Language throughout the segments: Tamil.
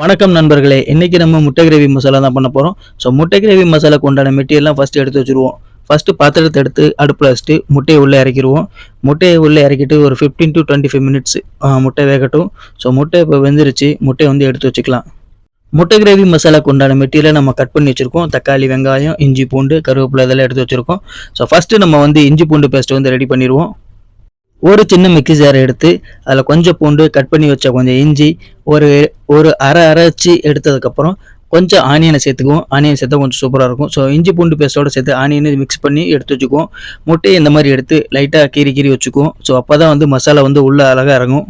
வணக்கம் நண்பர்களே. இன்றைக்கி நம்ம முட்டை கிரேவி மசாலா தான் பண்ண போகிறோம் ஸோ முட்டை கிரேவி மசாலாக்கு உண்டான மெட்டீரியல்லாம் ஃபஸ்ட்டு எடுத்து வச்சுருவோம். ஃபஸ்ட்டு பாத்திரத்தை எடுத்து அடுப்பில் வச்சுட்டு முட்டையை உள்ளே இறக்கிடுவோம். முட்டையை உள்ளே இறக்கிட்டு ஒரு fifteen to twenty five minutes முட்டை வேகட்டும். ஸோ முட்டை இப்போ வெந்துருச்சு. முட்டையை வந்து எடுத்து வச்சுக்கலாம். முட்டை கிரேவி மசாலாக்கு உண்டான மெட்டீரியலை நம்ம கட் பண்ணி வச்சுருக்கோம். தக்காளி வெங்காயம் இஞ்சி பூண்டு கருவேப்பிலை இதெல்லாம் எடுத்து வச்சுருக்கோம். ஸோ ஃபஸ்ட்டு நம்ம வந்து இஞ்சி பூண்டு பேஸ்ட் வந்து ரெடி பண்ணிடுவோம். ஒரு சின்ன மிக்ஸி ஜார் எடுத்து அதில் கொஞ்சம் பூண்டு கட் பண்ணி வச்ச கொஞ்சம் இஞ்சி ஒரு ஒரு அரை அரைச்சி எடுத்ததுக்கப்புறம் கொஞ்சம் ஆனியனை சேர்த்துக்குவோம். ஆனியன் சேர்த்தா கொஞ்சம் சூப்பராக இருக்கும். ஸோ இஞ்சி பூண்டு பேஸ்ட்டோட சேர்த்து ஆனியனை மிக்ஸ் பண்ணி எடுத்து வச்சுக்குவோம். முட்டையை இந்த மாதிரி எடுத்து லைட்டாக கீறி கீறி வச்சுக்குவோம். ஸோ அப்போ தான் வந்து மசாலா வந்து உள்ளே அழகாக இறங்கும்.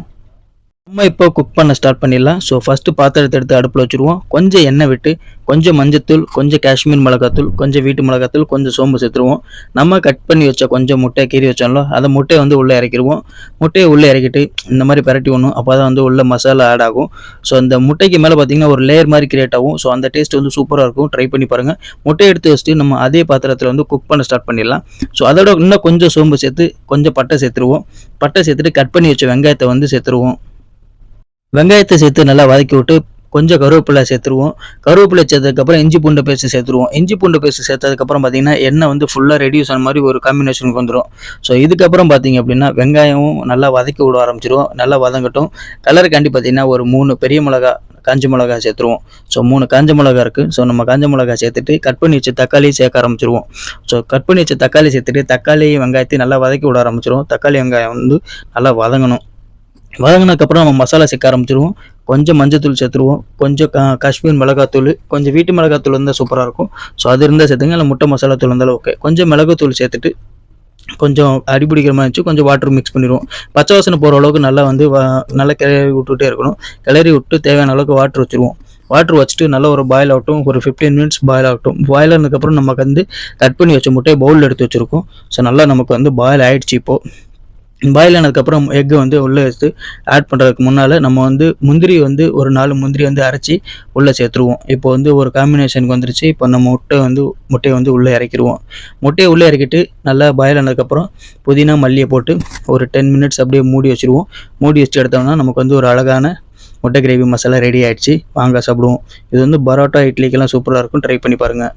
நம்ம இப்போ குக் பண்ண ஸ்டார்ட் பண்ணிடலாம். ஸோ ஃபஸ்ட்டு பாத்திரத்தை எடுத்து அடுப்பில் வச்சுருவோம். கொஞ்சம் எண்ணெய் விட்டு கொஞ்சம் மஞ்சத்தூள் கொஞ்சம் காஷ்மீர் மிளகாத்தூள் கொஞ்சம் வீட்டு மிளகாத்தூள் கொஞ்சம் சோம்பு சேர்த்துருவோம். நம்ம கட் பண்ணி வச்ச கொஞ்சம் முட்டை கீறி வச்சோம்ல அதை முட்டையை வந்து உள்ளே இறக்கிடுவோம். முட்டையை உள்ளே இறக்கிட்டு இந்த மாதிரி பரட்டி ஒன்றும் அப்போ தான் வந்து உள்ள மசாலா ஆட் ஆகும். ஸோ அந்த முட்டைக்கு மேலே பார்த்தீங்கன்னா ஒரு லேயர் மாதிரி கிரியேட் ஆகும். ஸோ அந்த டேஸ்ட் வந்து சூப்பராக இருக்கும். ட்ரை பண்ணி பாருங்கள் முட்டையை எடுத்து வச்சுட்டு நம்ம அதே பாத்திரத்தில் வந்து குக் பண்ண ஸ்டார்ட் பண்ணிடலாம். ஸோ அதோட இன்னும் கொஞ்சம் சோம்பு சேர்த்து கொஞ்சம் பட்டை சேர்த்துருவோம். பட்டை சேர்த்துட்டு கட் பண்ணி வச்ச வெங்காயத்தை வந்து சேர்த்துருவோம். வெங்காயத்தை சேர்த்து நல்லா வதக்கி விட்டு கொஞ்சம் கருவேப்பிலை சேர்த்துருவோம். கருவேப்பிலை சேர்த்ததுக்கப்புறம் இஞ்சி பூண்டு பேஸ்ட்டு சேர்த்துருவோம். இஞ்சி பூண்டு பேஸ்ட்டு சேர்த்ததுக்கப்புறம் பார்த்தீங்கன்னா எண்ணெய் வந்து ஃபுல்லாக ரெடியூஸ் ஆன மாதிரி ஒரு காம்பினேஷனுக்கு வந்துடும் ஸோ இதுக்கப்புறம் பார்த்தீங்க அப்படின்னா வெங்காயமும் நல்லா வதக்கி விட ஆரம்பிச்சிருவோம் நல்லா வதங்கட்டும். கலருக்காண்டி பார்த்தீங்கன்னா ஒரு மூணு பெரிய மிளகா காஞ்ச மிளகா சேர்த்துருவோம். ஸோ மூணு காஞ்ச மிளகா இருக்குது ஸோ நம்ம காஞ்ச மிளகா சேர்த்துட்டு கட் பண்ணி வச்சு தக்காளி சேர்க்க ஆரம்பிச்சிருவோம். ஸோ கட் பண்ணி வச்சு தக்காளி சேர்த்துட்டு தக்காளி வெங்காயத்தையும் நல்லா வதக்கி விட ஆரம்பிச்சிருவோம் தக்காளி வெங்காயம் வந்து நல்லா வதங்கணும். வதங்கினதுக்கப்புறம் நம்ம மசாலா சேர்க்க ஆரம்பிச்சிருவோம். கொஞ்சம் மஞ்சத்தூள் சேர்த்துருவோம். கொஞ்சம் காஷ்மீர் மிளகாத்தூள் கொஞ்சம் வீட்டு மிளகாத்தூள் இருந்தால் சூப்பராக இருக்கும். ஸோ அது இருந்தால் சேர்த்துங்க. இல்லை முட்டை மசாலா தூள் இருந்தாலும் ஓகே கொஞ்சம் மிளகாத்தூள் சேர்த்துட்டு கொஞ்சம் அடிபிடிக்கிற மாதிரி இருந்துச்சு கொஞ்சம் வாட்டர் மிக்ஸ் பண்ணிடுவோம். பச்சை வாசனை போகிற அளவுக்கு நல்லா வந்து நல்லா கிளறி விட்டுட்டே இருக்கணும். கிளறி விட்டு தேவையான அளவுக்கு வாட்டர் வச்சுருவோம். வாட்டர் வச்சுட்டு நல்லா ஒரு பாயில் ஆகட்டும். ஒரு ஃபிஃப்டீன் மினிட்ஸ் பாயில் ஆகட்டும். பாயில் ஆனதுக்கப்புறம் நமக்கு வந்து கட் பண்ணி வச்ச முட்டையை பவுலில் எடுத்து வச்சுருக்கோம். ஸோ நல்லா நமக்கு வந்து பாயில் ஆகிடுச்சு இப்போது பாயில் ஆனதுக்கப்புறம் எக்கு வந்து உள்ளே எடுத்து ஆட் பண்ணுறதுக்கு முன்னால் நம்ம வந்து முந்திரி வந்து ஒரு நாலு முந்திரி வந்து அரைச்சி உள்ளே சேர்த்துருவோம். இப்போ வந்து ஒரு காம்பினேஷனுக்கு வந்துருச்சு. இப்போ நம்ம முட்டை வந்து முட்டையை வந்து உள்ளே இறக்கிடுவோம் முட்டையை உள்ளே இறக்கிட்டு நல்லா பாயில் ஆனதுக்கப்புறம் புதினா மல்லியை போட்டு ஒரு டென் மினிட்ஸ் அப்படியே மூடி வச்சுருவோம். மூடி வச்சு எடுத்தோம்னா நமக்கு வந்து ஒரு அழகான முட்டை கிரேவி மசாலா ரெடி ஆகிடுச்சு வாங்க சாப்பிடுவோம். இது வந்து பரோட்டா இட்லிக்கெல்லாம் சூப்பராக இருக்கும். ட்ரை பண்ணி பாருங்கள்